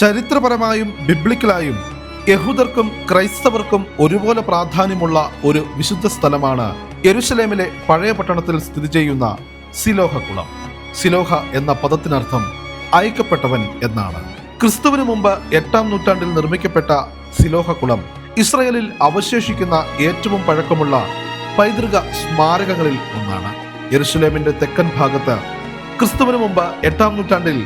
ചരിത്രപരമായും ബിബ്ലിക്കലായും യഹൂദർക്കും ക്രൈസ്തവർക്കും ഒരുപോലെ പ്രാധാന്യമുള്ള ഒരു വിശുദ്ധ സ്ഥലമാണ് യെരുശലേമിലെ പഴയ പട്ടണത്തിൽ സ്ഥിതി ചെയ്യുന്ന സിലോഹക്കുളം സിലോഹ എന്ന പദത്തിനർത്ഥം അയക്കപ്പെട്ടവൻ എന്നാണ്. ക്രിസ്തുവിന് മുമ്പ് എട്ടാം നൂറ്റാണ്ടിൽ നിർമ്മിക്കപ്പെട്ട സിലോഹകുളം ഇസ്രയേലിൽ അവശേഷിക്കുന്ന ഏറ്റവും പഴക്കമുള്ള പൈതൃക സ്മാരകങ്ങളിൽ ഒന്നാണ്. യെരുശലേമിന്റെ തെക്കൻ ഭാഗത്ത് ക്രിസ്തുവിന് മുമ്പ് എട്ടാം നൂറ്റാണ്ടിൽ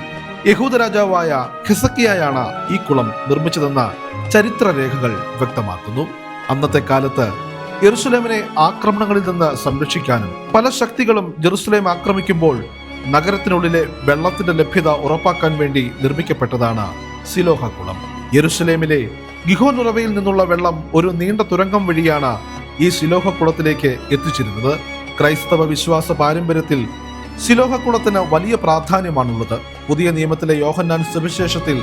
യഹൂദ രാജാവായ ഖിസക്കിയായാണ് ഈ കുളം നിർമ്മിച്ചതെന്ന് ചരിത്രരേഖകൾ വ്യക്തമാക്കുന്നു. അന്നത്തെ കാലത്ത് യെറുസലേമിനെ ആക്രമണങ്ങളിൽ നിന്ന് സംരക്ഷിക്കാനും പല ശക്തികളും ജെറുസലേം ആക്രമിക്കുമ്പോൾ നഗരത്തിനുള്ളിലെ വെള്ളത്തിന്റെ ലഭ്യത ഉറപ്പാക്കാൻ വേണ്ടി നിർമ്മിക്കപ്പെട്ടതാണ് സിലോഹ കുളം. യെറുസലേമിലെ ഗിഹോൻ ഉറവയിൽ നിന്നുള്ള വെള്ളം ഒരു നീണ്ട തുരങ്കം വഴിയാണ് ഈ സിലോഹ കുളത്തിലേക്ക് എത്തിച്ചിരുന്നത്. ക്രൈസ്തവ വിശ്വാസ പാരമ്പര്യത്തിൽ സിലോഹക്കുളത്തിന് വലിയ പ്രാധാന്യമാണുള്ളത്. പുതിയ നിയമത്തിലെ യോഹന്നാൻ സുവിശേഷത്തിൽ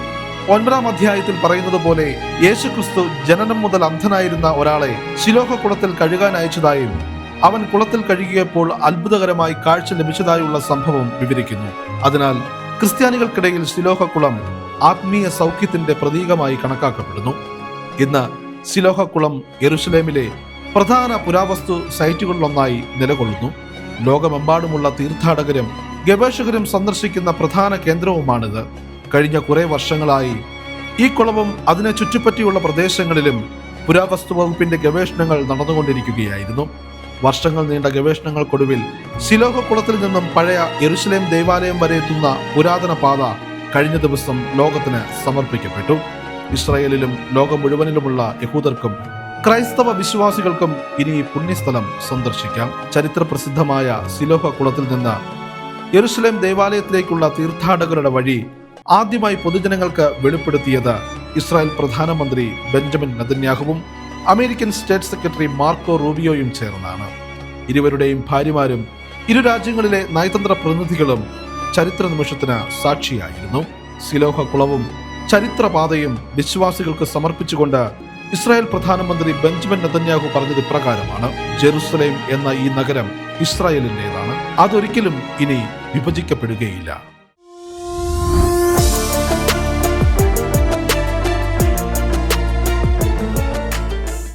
ഒൻപതാം അധ്യായത്തിൽ പറയുന്നത് പോലെ യേശുക്രിസ്തു ജനനം മുതൽ അന്ധനായിരുന്ന ഒരാളെ ശിലോഹക്കുളത്തിൽ കഴുകാൻ അയച്ചതായും അവൻ കുളത്തിൽ കഴുകിയപ്പോൾ അത്ഭുതകരമായി കാഴ്ച ലഭിച്ചതായുള്ള സംഭവം വിവരിക്കുന്നു. അതിനാൽ ക്രിസ്ത്യാനികൾക്കിടയിൽ ശിലോഹക്കുളം ആത്മീയ സൗഖ്യത്തിന്റെ പ്രതീകമായി കണക്കാക്കപ്പെടുന്നു. ഇന്ന് ശിലോഹക്കുളം യെറുസലേമിലെ പ്രധാന പുരാവസ്തു സൈറ്റുകളിലൊന്നായി നിലകൊള്ളുന്നു. ലോകമെമ്പാടുമുള്ള തീർത്ഥാടകരും ഗവേഷകരും സന്ദർശിക്കുന്ന പ്രധാന കേന്ദ്രവുമാണിത്. കഴിഞ്ഞ കുറേ വർഷങ്ങളായി ഈ കുളവും അതിനെ ചുറ്റിപ്പറ്റിയുള്ള പ്രദേശങ്ങളിലും പുരാവസ്തു വകുപ്പിന്റെ ഗവേഷണങ്ങൾ നടന്നുകൊണ്ടിരിക്കുകയായിരുന്നു. വർഷങ്ങൾ നീണ്ട ഗവേഷണങ്ങൾക്കൊടുവിൽ സിലോഹ കുളത്തിൽ നിന്നും പഴയ യെരുസലേം ദേവാലയം വരെ എത്തുന്ന പുരാതന പാത കഴിഞ്ഞ ദിവസം ലോകത്തിന് സമർപ്പിക്കപ്പെട്ടു. ഇസ്രായേലിലും ലോകം മുഴുവനിലുമുള്ള യഹൂദർക്കും ക്രൈസ്തവ വിശ്വാസികൾക്കും ഇനി പുണ്യസ്ഥലം സന്ദർശിക്കാം. ചരിത്ര പ്രസിദ്ധമായ സിലോഹ കുളത്തിൽ നിന്ന് യെറുസലേം ദേവാലയത്തിലേക്കുള്ള തീർത്ഥാടകരുടെ വഴി ആദ്യമായി പൊതുജനങ്ങൾക്ക് വെളിപ്പെടുത്തിയത് ഇസ്രായേൽ പ്രധാനമന്ത്രി ബെഞ്ചമിൻ നദന്യാഹുവും അമേരിക്കൻ സ്റ്റേറ്റ് സെക്രട്ടറി മാർക്കോ റൂബിയോയും ചേർന്നാണ്. ഇരുവരുടെയും ഭാര്യമാരും ഇരു രാജ്യങ്ങളിലെ നയതന്ത്ര പ്രതിനിധികളും ചരിത്ര നിമിഷത്തിന് സാക്ഷിയായിരുന്നു. സിലോഹ കുളവും ചരിത്രപാതയും വിശ്വാസികൾക്ക് സമർപ്പിച്ചുകൊണ്ട് ഇസ്രായേൽ പ്രധാനമന്ത്രി ബെഞ്ചമിൻ നെതന്യാഹു പറഞ്ഞത് ഇപ്രകാരമാണ്. ജെറുസലേം എന്ന ഈ നഗരം ഇസ്രായേലിന്റെതാണ്. അതൊരിക്കലും ഇനി വിഭജിക്കപ്പെടുകയില്ല.